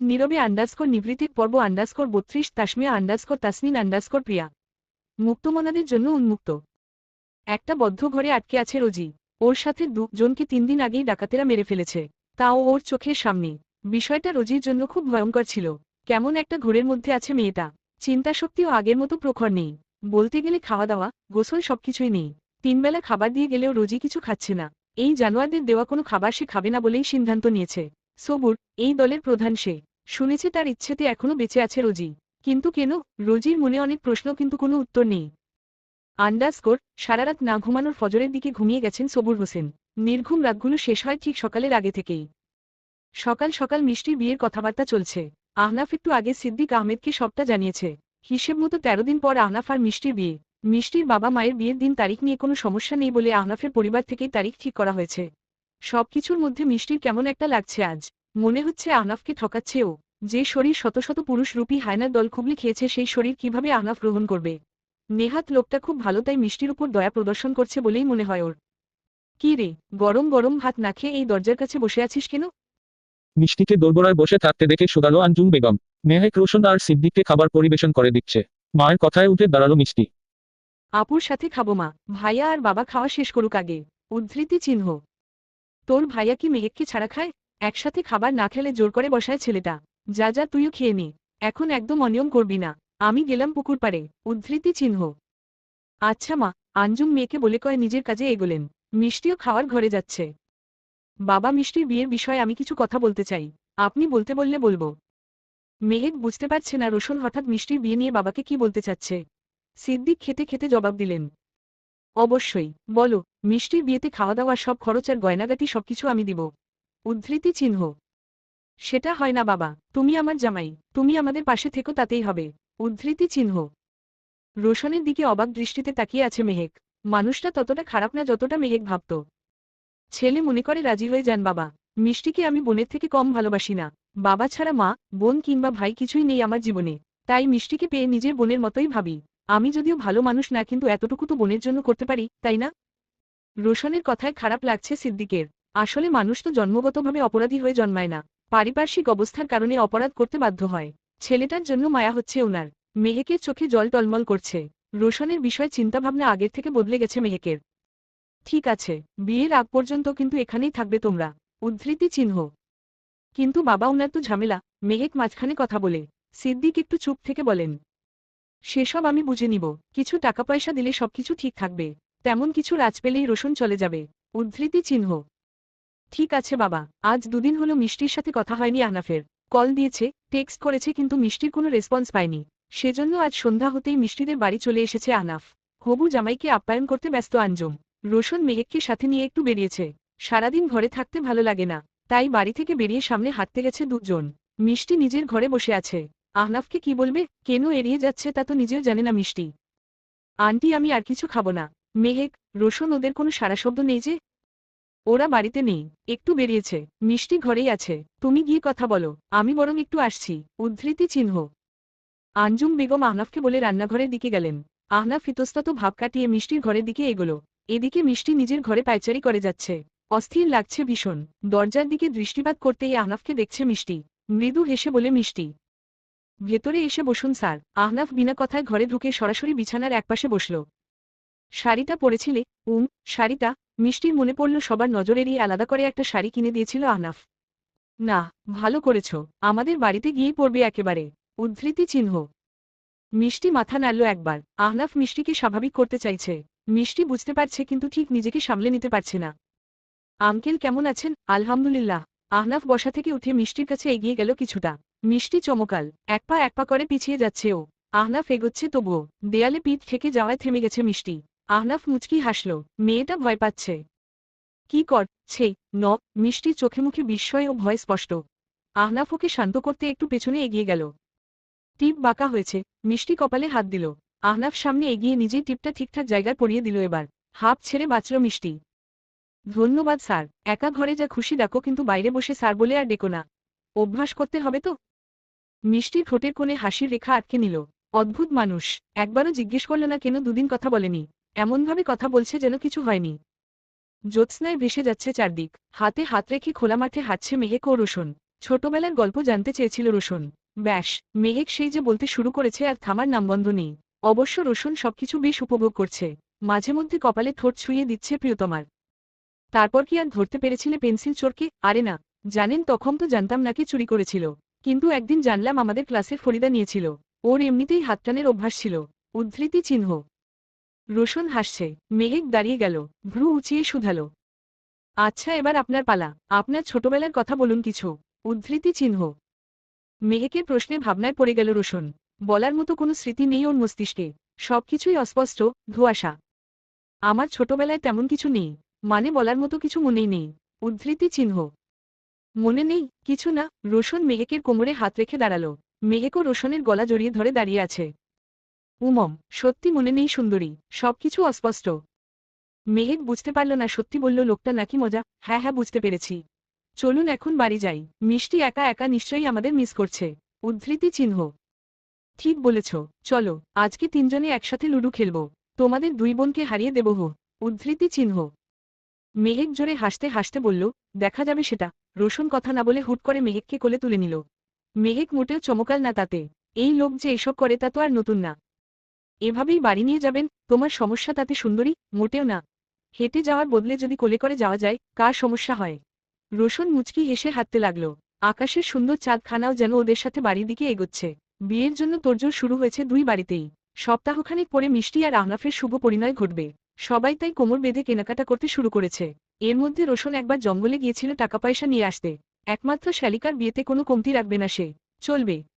নীরবে আন্ডারস্কোর নিবৃত্তির পর্ব আন্ডারস্কোর বত্রিশ, তাসমিয়া আন্ডারস্কোর তাসনিন আন্ডারস্কোর প্রিয়া। মুক্তমনাদের জন্য উন্মুক্ত। একটা বদ্ধ ঘরে আটকে আছে রোজি। ওর সাথে দুজনকে তিন দিন আগেই ডাকাতেরা মেরে ফেলেছে। তাও ওর চোখের সামনে। বিষয়টা রোজির জন্য খুব ভয়ঙ্কর ছিল। কেমন একটা ঘোরের মধ্যে আছে মেয়েটা। চিন্তাশক্তিও আগের মতো প্রখর নেই। বলতে গেলে খাওয়া দাওয়া গোসল সবকিছুই নেই। তিনবেলা খাবার দিয়ে গেলেও রোজি কিছু খাচ্ছে না। এই জানোয়ারদের দেওয়া কোনো খাবার সে খাবে না বলেই সিদ্ধান্ত নিয়েছে। সবুর, এই দলের প্রধান সে। শুনেছে তার ইচ্ছেতে এখনও বেঁচে আছে রোজি। কিন্তু কেন? রোজির মনে অনেক প্রশ্ন, কিন্তু কোনো উত্তর নেই। আন্ডারস্কোর, সারারাত না ঘুমানোর ফজরের দিকে ঘুমিয়ে গেছেন সবুর হোসেন। নির্ঘুম রাতগুলো শেষ হয় ঠিক সকালের আগে থেকেই। সকাল সকাল মিষ্টির বিয়ের কথাবার্তা চলছে। আহনাফ একটু আগে সিদ্দিক আহমেদকে সবটা জানিয়েছে। হিসেব মতো তেরো দিন পর আহনাফ আর মিষ্টির বিয়ে। মিষ্টির বাবা মায়ের বিয়ের দিন তারিখ নিয়ে কোনো সমস্যা নেই বলে আহনাফের পরিবার থেকেই তারিখ ঠিক করা হয়েছে। সবকিছুর মধ্যে মিষ্টির কেমন একটা লাগছে আজ। মনে হচ্ছে আহনাফকে ঠকাচ্ছে ও। যে শরীর শত শত পুরুষ রূপী হায়নার দল খুবলি খেয়েছে সেই শরীর কীভাবে আহনাফ গ্রহণ করবে? নেহাত লোকটা খুব ভালো তাই মিষ্টির উপর দয়া প্রদর্শন করছে বলেই মনে হয় ওর। কি রে গরম গরম ভাত না খেয়ে এই দরজার কাছে বসে আছিস কেন? মিষ্টিকে দোরগোড়ায় বসে থাকতে দেখে শুধালো আঞ্জুম বেগম মেহেক রোশন আর সিদ্দিককে খাবার পরিবেশন করে দিচ্ছে। মায়ের কথায় উঠে দাঁড়াল মিষ্টি। আপুর সাথে খাব মা ভাইয়া আর বাবা খাওয়া শেষ করুক আগে। উদ্ধৃতি চিহ্ন। তোর ভাইয়া কি মেহেককে ছাড়া খায়? একসাথে খাবার না খেলে জোর করে বসায় ছেলেটা। যা যা, তুইও খেয়ে নে। এখন একদম অনিয়ম করবি না। আমি গেলাম পুকুর পাড়ে। উদ্ধৃতি চিহ্ন। আচ্ছা মা, আঞ্জুম মেয়েকে বলে কয় নিজের কাজে এগোলেন। মিষ্টিও খাওয়ার ঘরে যাচ্ছে। বাবা মিষ্টির বিয়ের বিষয়ে আমি কিছু কথা বলতে চাই। আপনি বলতে বললে বলব। মেহেক বুঝতে পারছে না রোশন হঠাৎ মিষ্টির বিয়ে নিয়ে বাবাকে কি বলতে চাচ্ছে। সিদ্দিক খেতে খেতে জবাব দিলেন। অবশ্যই, বলো মিষ্টির বিয়েতে খাওয়া দাওয়া সব খরচ আর গয়নাগাটি সবকিছু আমি দিব। উদ্ধৃতি চিহ্ন। সেটা হয় না বাবা, তুমি আমার জামাই, তুমি আমাদের পাশে থেকো তাতেই হবে। উদ্ধৃতি চিহ্ন। রোশনের দিকে অবাক দৃষ্টিতে তাকিয়ে আছে মেহেক। মানুষটা ততটা খারাপ না যতটা মেহেক ভাবত। ছেলে মনে করে রাজি হয়ে যান বাবা, মিষ্টিকে আমি বোনের থেকে কম ভালোবাসি না। বাবা ছাড়া মা, বোন কিংবা ভাই কিছুই নেই আমার জীবনে, তাই মিষ্টিকে পেয়ে নিজের বোনের মতোই ভাবি। আমি যদিও ভালো মানুষ না, কিন্তু এতটুকু তো বোনের জন্য করতে পারি, তাই না? রোশনের কথায় খারাপ লাগছে সিদ্দিকের। আসলে মানুষ তো জন্মগতভাবে অপরাধী হয়ে জন্মায় না। পারিপার্শ্বিক অবস্থার কারণে অপরাধ করতে বাধ্য হয়। ছেলেটার জন্য মায়া হচ্ছে ওনার। মেহেকের চোখে জল টলমল করছে। রোশনের বিষয় চিন্তাভাবনা আগের থেকে বদলে গেছে মেহেকের। ঠিক আছে, বিয়ের আগ পর্যন্ত কিন্তু এখানেই থাকবে তোমরা। উদ্ধৃতি চিহ্ন। কিন্তু বাবা ওনার তো ঝামেলা। মেহেক মাঝখানে কথা বলে। সিদ্দিক একটু চুপ থেকে বলেন সেসব আমি বুঝে নিব। কিছু টাকা পয়সা দিলে সবকিছু ঠিক থাকবে। তেমন কিছু রাজ পেলেই রোশন চলে যাবে। উদ্ধৃতি চিহ্ন। ঠিক আছে বাবা, আজ দুদিন হলো মিষ্টির সাথে কথা হয়নি আহনাফের। কল দিয়েছে, টেক্সট করেছে কিন্তু মিষ্টির কোনো রেসপন্স পায়নি। সেজন্য আজ সন্ধ্যা হতেই মিষ্টিদের বাড়ি চলে এসেছে আহনাফ। হবু জামাইকে আপ্যায়ন করতে ব্যস্ত আঞ্জুম। রোশন মেহেককে সাথে নিয়ে একটু বেরিয়েছে। সারাদিন ঘরে থাকতে ভালো লাগে না, তাই বাড়ি থেকে বেরিয়ে সামনে হাঁটতে গেছে দুজন। মিষ্টি নিজের ঘরে বসে আছে। আহনাফকে কি বলবে? কেন এড়িয়ে যাচ্ছে তা তো নিজেও জানে না মিষ্টি। আন্টি, আমি আর কিছু খাব না। মেহেক, রোশন, ওদের কোনো সারা শব্দ নেই যে? ওরা বাড়িতে নেই, একটু বেরিয়েছে। মিষ্টি ঘরেই আছে। তুমি গিয়ে কথা বলো। আমি বরং একটু আসছি। উদ্ধৃতি চিহ্ন। আঞ্জুম বেগম আহনাফকে বলে রান্নাঘরের দিকে গেলেন। আহনাফ ইতস্তত ভাব কাটিয়ে মিষ্টির ঘরের দিকে এগোলো। এদিকে মিষ্টি নিজের ঘরে পায়চারি করে যাচ্ছে। অস্থির লাগছে ভীষণ। দরজার দিকে দৃষ্টিপাত করতেই আহনাফকে দেখছে মিষ্টি। মৃদু হেসে বলে, মিষ্টি ভেতরে এসে বসুন, স্যার। আহনাফ বিনা কথায় ঘরে ঢুকে সরাসরি বিছানার একপাশে বসল। শাড়িটা পরেছিলে? উম, শাড়িটা? মিষ্টির মনে পড়ল সবার নজর এড়িয়ে আলাদা করে একটা শাড়ি কিনে দিয়েছিল আহনাফ। না, ভালো করেছ। আমাদের বাড়িতে গিয়েই পড়বে একেবারে। উদ্ধৃতি চিহ্ন। মিষ্টি মাথা নাড়ল একবার। আহনাফ মিষ্টিকে স্বাভাবিক করতে চাইছে। মিষ্টি বুঝতে পারছে কিন্তু ঠিক নিজেকে সামলে নিতে পারছে না। আঙ্কেল কেমন আছেন? আলহামদুলিল্লাহ। আহনাফ বসা থেকে উঠে মিষ্টির কাছে এগিয়ে গেল কিছুটা। মিষ্টি চমকাল। এক পা এক পা করে পিছিয়ে যাচ্ছে ও। আহনাফ এগোচ্ছে তবুও। দেয়ালে পিঠ থেকে যাওয়ায় থেমে গেছে মিষ্টি। আহনাফ মুচকি হাসল। মেয়েটা ভয় পাচ্ছে। কি করছে ন মিষ্টি চোখে মুখে বিস্ময় ও ভয় স্পষ্ট। আহনাফ ওকে শান্ত করতে একটু পেছনে এগিয়ে গেল। টিপ বাঁকা হয়েছে। মিষ্টি কপালে হাত দিল। আহনাফ সামনে এগিয়ে নিজেই টিপটা ঠিকঠাক জায়গায় পরিয়ে দিল এবার। হাফ ছেড়ে বাঁচল মিষ্টি। ধন্যবাদ, স্যার। একা ঘরে যা খুশি ডাকো, কিন্তু বাইরে বসে স্যার বলে আর ডেকো না। অভ্যাস করতে হবে তো? মিষ্টি ঠোঁটের কোণে হাসির রেখা আটকে নিল। অদ্ভুত মানুষ। একবারও জিজ্ঞেস করল না কেন দুদিন কথা বলেনি। এমনভাবে কথা বলছে যেন কিছু হয়নি। জ্যোৎস্নায় ভেসে যাচ্ছে চারদিক। হাতে হাত রেখে খোলা মাঠে হাঁটছে মেহেক ও রোশন। ছোটবেলার গল্প জানতে চেয়েছিল রোশন। ব্যাস, মেহেক সেই যে বলতে শুরু করেছে আর থামার নামবন্ধ নেই। অবশ্য রোশন সবকিছু বেশ উপভোগ করছে। মাঝে মধ্যে কপালে ঠোঁট ছুঁয়ে দিচ্ছে প্রিয়তমার। তারপর কি আর ধরতে পেরেছিলে পেন্সিল চোরকে? আরে না। জানেন তখন তো জানতাম নাকি চুরি করেছিল। কিন্তু একদিন জানলাম আমাদের ক্লাসে ফরিদা নিয়েছিল। ওর এমনিতেই হাতটানের অভ্যাস ছিল। উদ্ধৃতি চিহ্ন। রোশন হাসছে। মেহেক দাঁড়িয়ে গেল। ভ্রু উঁচিয়ে শুধালো। আচ্ছা এবার আপনার পালা। আপনার ছোটবেলার কথা বলুন কিছু। উদ্ধৃতি চিহ্ন। মেহেকের প্রশ্নে ভাবনায় পড়ে গেল রোশন। বলার মতো কোনো স্মৃতি নেই ওর মস্তিষ্কে। সবকিছুই অস্পষ্ট, ধোয়াশা। আমার ছোটবেলায় তেমন কিছু নেই। মানে বলার মতো কিছু মনেই নেই। উদ্ধৃতি চিহ্ন। মনে নেই, কিছু না রোশন মেহেকের কোমরে হাত রেখে দাঁড়াল। মেহেকও রোশনের গলা জড়িয়ে ধরে দাঁড়িয়ে আছে। উমম, সত্যি মনে নেই সুন্দরী, সবকিছু অস্পষ্ট। মেহেক বুঝতে পারল না, সত্যি বলল, লোকটা নাকি মজা। হ্যাঁ হ্যাঁ বুঝতে পেরেছি। চলুন এখন বাড়ি যাই। মিষ্টি একা একা নিশ্চয়ই আমাদের মিস করছে। উদ্ধৃতি চিহ্ন। ঠিক বলেছ। চলো, আজকে তিনজনে একসাথে লুডু খেলব। তোমাদের দুই বোনকে হারিয়ে দেব হো। উদ্ধৃতি চিহ্ন। মেহেক জোরে হাসতে হাসতে বলল, দেখা যাবে সেটা। রোশন কথা না বলে হুট করে মেহেককে কোলে তুলে নিল। মেহেক মোটেও চমকাল না তাতে। এই লোক যে এসব করে তা তো আর নতুন না। এভাবেই বাড়ি নিয়ে যাবেন, তোমার সমস্যা তাতে সুন্দরী, মোটেও না। হেঁটে যাওয়ার বদলে যদি কোলে করে যাওয়া যায়, কার সমস্যা হয়? রোশন মুচকি হেসে হাঁটতে লাগল। আকাশের সুন্দর চাঁদখানাও যেন ওদের সাথে বাড়ির দিকে এগোচ্ছে। বিয়ের জন্য তোড়জোড় শুরু হয়েছে দুই বাড়িতেই। সপ্তাহখানেক পরে মিষ্টি আর আহনাফের শুভ পরিণয় ঘটবে। সবাই তাই কোমর বেঁধে কেনাকাটা করতে শুরু করেছে। এর মধ্যে রোশন একবার জঙ্গলে গিয়েছিল টাকা পয়সা নিয়ে আসতে। একমাত্র শ্যালিকার বিয়েতে কোনো কমতি রাখবে না সে। চলবে।